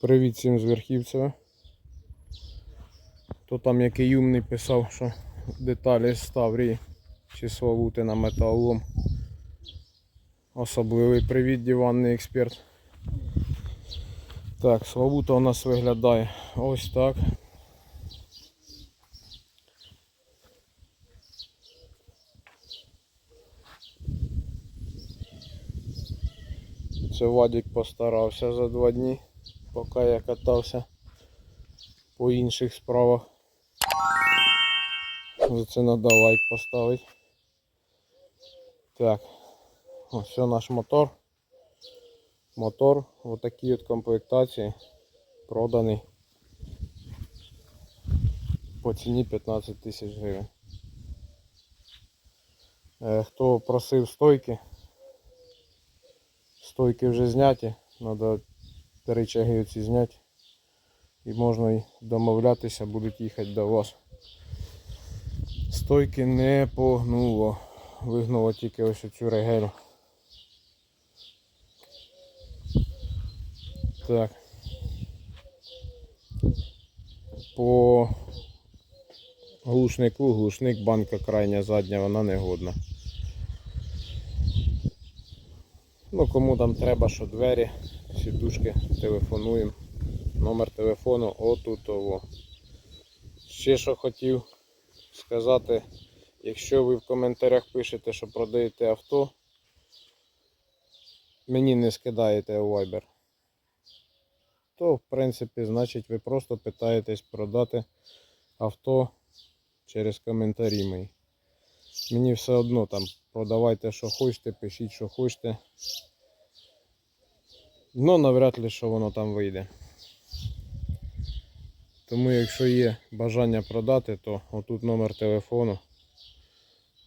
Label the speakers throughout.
Speaker 1: Привіт всім з Верхівцева. То там який умний писав, що деталі з Таврії чи Славути на металолом. Особливий привіт, диванний експерт. Так, Славута у нас виглядає ось так. Це Вадик постарався за два дні, поки я катався по інших справах. За це треба лайк поставити. Так, ось наш мотор. Мотор в такій от комплектації проданий по ціні 15 тисяч гривень. Е, Хто просив стойки, стойки вже зняті, треба три чаги оці зняти. І можна домовлятися, будуть їхати до вас. Стойки не погнуло. Вигнуло тільки ось оцю регелю. Так. По глушнику, глушник, банка крайня задня, вона не годна. Ну, кому там треба, що двері, сідушки, телефонуємо. Номер телефону отутово. Ще що хотів сказати, якщо ви в коментарях пишете, що продаєте авто, мені не скидаєте у Viber, то в принципі, значить ви просто питаєтесь продати авто через коментарі мої. Мені все одно там продавайте, що хочете, пишіть, що хочете. Ну, навряд ли, що воно там вийде. Тому якщо є бажання продати, то отут номер телефону,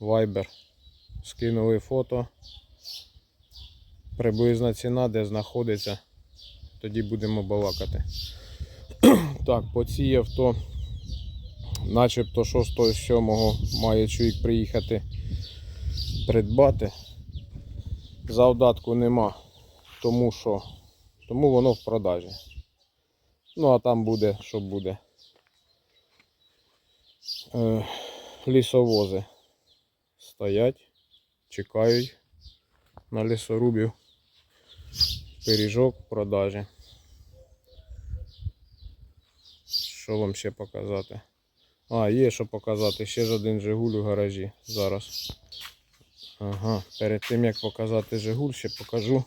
Speaker 1: Viber. Скинули фото. Приблизна ціна, де знаходиться. Тоді будемо балакати. так, по цій авто, начебто 6-7 має чоловік приїхати придбати. Завдатку нема, тому що тому воно в продажі. Ну, а там буде, що буде. Е, лісовози стоять, чекають на лісорубів. Пиріжок в продажі. Що вам ще показати? А, є що показати. Ще ж один Жигуль у гаражі зараз. Ага, перед тим як показати Жигуль, ще покажу,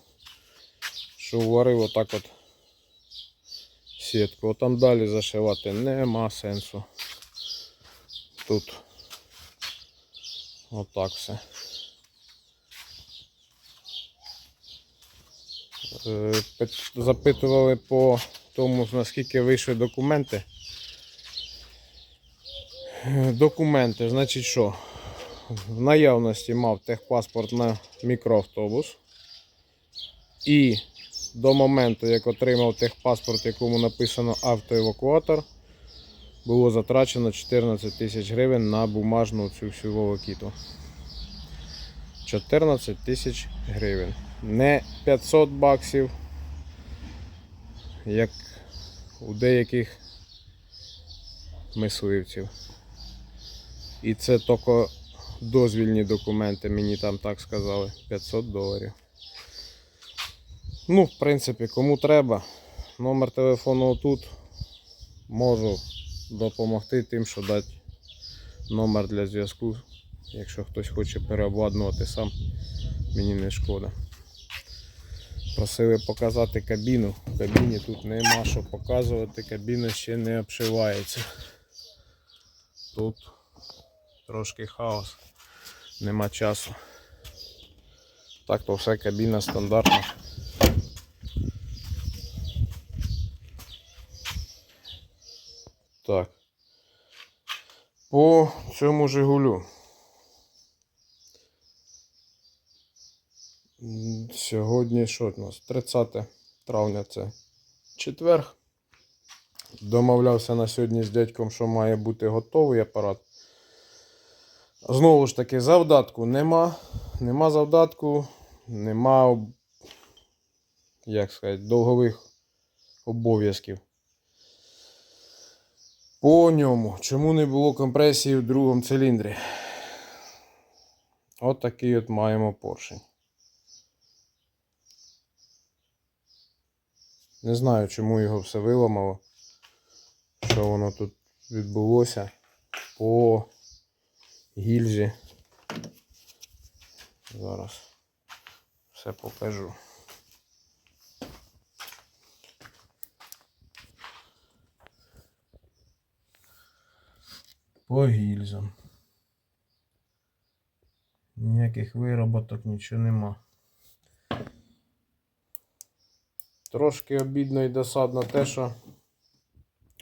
Speaker 1: що уварив отак от сітку. Отам далі зашивати нема сенсу. Тут отак все. Е, Запитували по тому, наскільки вийшли документи. Документи, значить що? В наявності мав техпаспорт на мікроавтобус. І до моменту, як отримав техпаспорт, якому написано автоевакуатор, було затрачено 14 тисяч гривень на бумажну цю всю волокіту. 14 тисяч гривень. Не 500 баксів, як у деяких мисливців. І це тільки дозвільні документи, мені там так сказали. 500 доларів. Ну, в принципі, кому треба. Номер телефону отут. Можу допомогти тим, що дати номер для зв'язку. Якщо хтось хоче переобладнувати сам, мені не шкода. Просили показати кабіну. В кабіні тут нема що показувати, кабіна ще не обшивається. Тут трошки хаос, нема часу. Так то все кабіна стандартна. Так. По цьому Жигулю. Сьогодні що у нас? 30 травня це четверг. Домовлявся на сьогодні з дядьком, що має бути готовий апарат. Знову ж таки, завдатку нема. Нема завдатку, нема, як сказати, довгових обов'язків. По ньому. Чому не було компресії в другому циліндрі? От такий от маємо поршень. Не знаю, чому його все виламало. Що воно тут відбулося по гільзі. Зараз все покажу. По гільзам. Ніяких вироботок, нічого нема. Трошки обідно і досадно те, що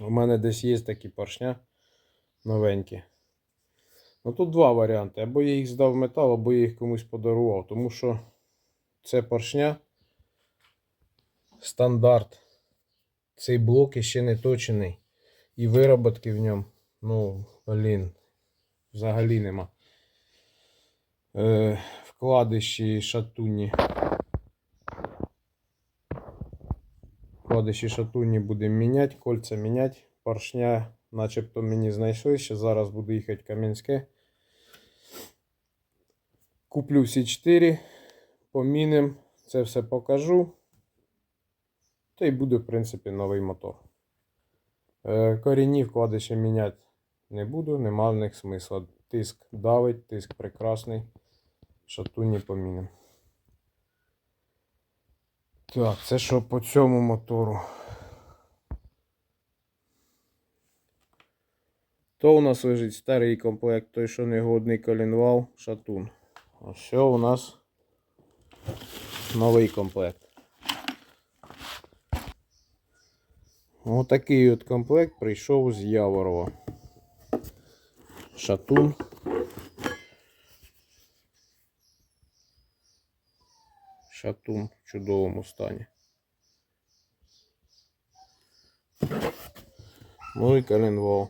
Speaker 1: у мене десь є такі поршня новенькі. Ну тут два варіанти. Або я їх здав метал, або я їх комусь подарував. Тому що це поршня стандарт. Цей блок іще не точений. І вироботки в ньому, ну, блін, взагалі нема. Е, вкладиші шатунні. Вкладиші шатунні будемо міняти, кольця міняти. Поршня начебто мені знайшли. Ще зараз буду їхати Кам'янське. Куплю всі 4, поміним, це все покажу. Та й буде, в принципі, новий мотор. Е, корінні вкладиші міняти не буду, нема в них смисла. Тиск давить, тиск прекрасний. Шатуні поміним. Так, це що по цьому мотору? То у нас лежить старий комплект, той, що негодний колінвал, шатун. А що у нас новий комплект. Отакий от комплект прийшов з Яворова. Шатун. Шатун в чудовому стані. Ну і коленвал.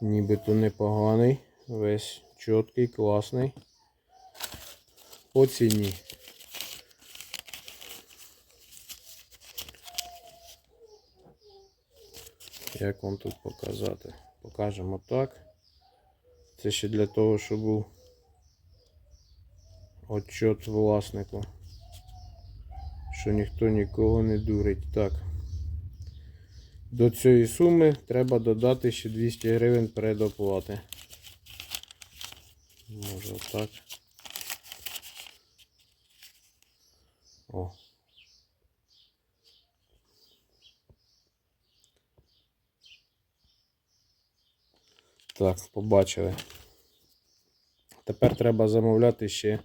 Speaker 1: Нібито непоганий. Весь чіткий, класний. По ціні. Як вам тут показати? Покажемо так. Це ще для того, щоб був отчет власнику. Що ніхто нікого не дурить. Так. До цієї суми треба додати ще 200 гривень передоплати. Може так. О. Так, побачили. Тепер треба замовляти ще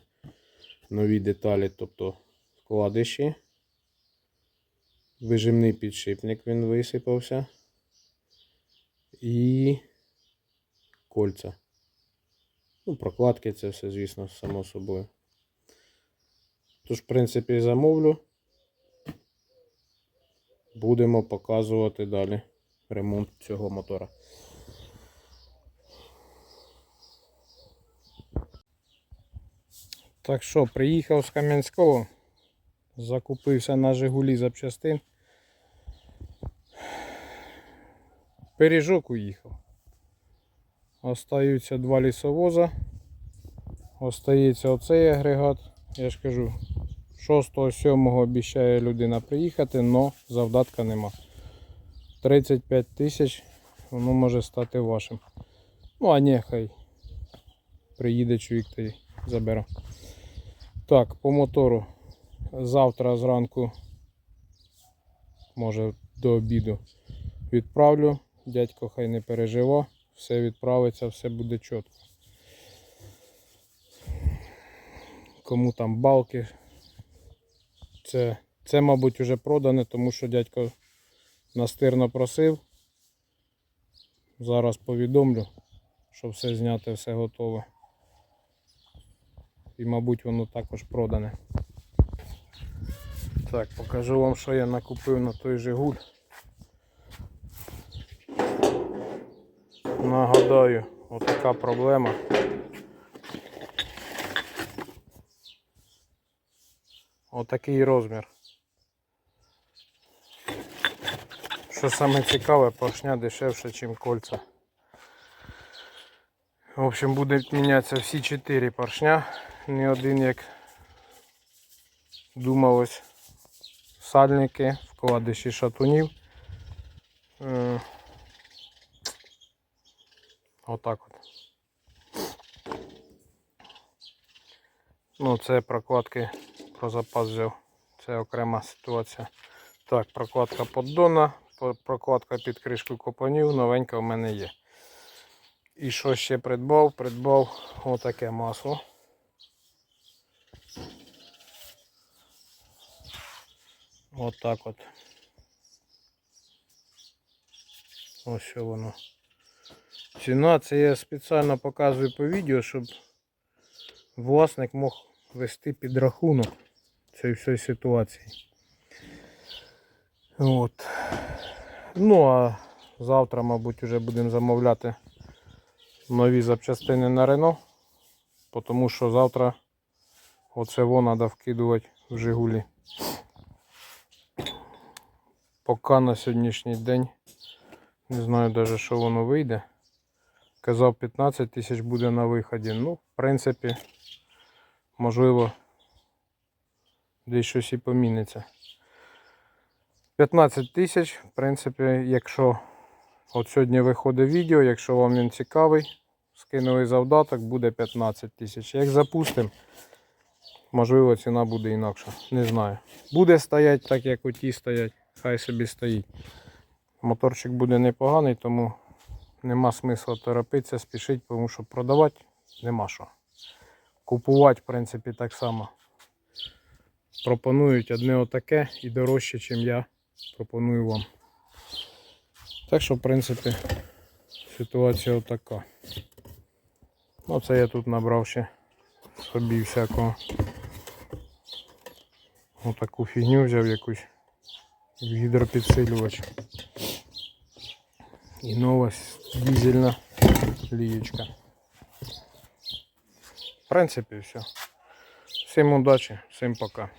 Speaker 1: нові деталі, тобто вкладиші. Вижимний підшипник він висипався. І кольця. Ну, прокладки це все, звісно, само собою. Тож, в принципі, замовлю. Будемо показувати далі ремонт цього мотора. Так що, приїхав з Кам'янського, закупився на Жигулі запчастин. Пиріжок уїхав. Остаються два лісовоза. Остається оцей агрегат. Я ж кажу, 6-7 обіцяє людина приїхати, але завдатка нема. 35 тисяч, воно може стати вашим. Ну, а ні, хай приїде чоловік та й забере. Так, по мотору. Завтра зранку, може до обіду, відправлю. Дядько хай не пережива, все відправиться, все буде чітко. Кому там балки. Це, це, мабуть, вже продане, тому що дядько настирно просив. Зараз повідомлю, що все зняте, все готове. І, мабуть, воно також продане. Так, покажу вам, що я накупив на той Жигуль. Нагадаю, отака проблема. Отакий розмір. Що саме цікаве, поршня дешевше, ніж кольця. В общем, будуть мінятися всі чотири поршня. Не один, як думалось. Сальники, вкладиші шатунів. Е, Отак от. Ну, це прокладки про запас взяв. Це окрема ситуація. Так, прокладка поддона, прокладка під кришку копанів, новенька в мене є. І що ще придбав? Придбав отаке масло. Отак от. Ось що воно. Ціна це я спеціально показую по відео, щоб власник мог вести підрахунок цієї всієї ситуації. От. Ну а завтра, мабуть, вже будемо замовляти нові запчастини на Рено. Тому що завтра оце во треба вкидувати в Жигулі. Поки на сьогоднішній день не знаю навіть, що воно вийде. Казав 15 тисяч буде на виході. Ну, в принципі, можливо, десь щось і поміниться. 15 тисяч, в принципі, якщо от сьогодні виходить відео, якщо вам він цікавий, скинули завдаток, буде 15 тисяч. Як запустимо, можливо, ціна буде інакша. Не знаю. Буде стояти так, як оті стоять, хай собі стоїть. Моторчик буде непоганий, тому нема смисла торопитися, спішити, тому що продавати нема що. Купувати, в принципі, так само. Пропонують одне отаке і дорожче, ніж я пропоную вам. Так що, в принципі, ситуація отака. Ну, це я тут набрав ще собі всякого. Отаку фігню взяв якусь гідропідсилювач. І нова дизельна лієчка. В принципі, все. Всім удачі, всім пока.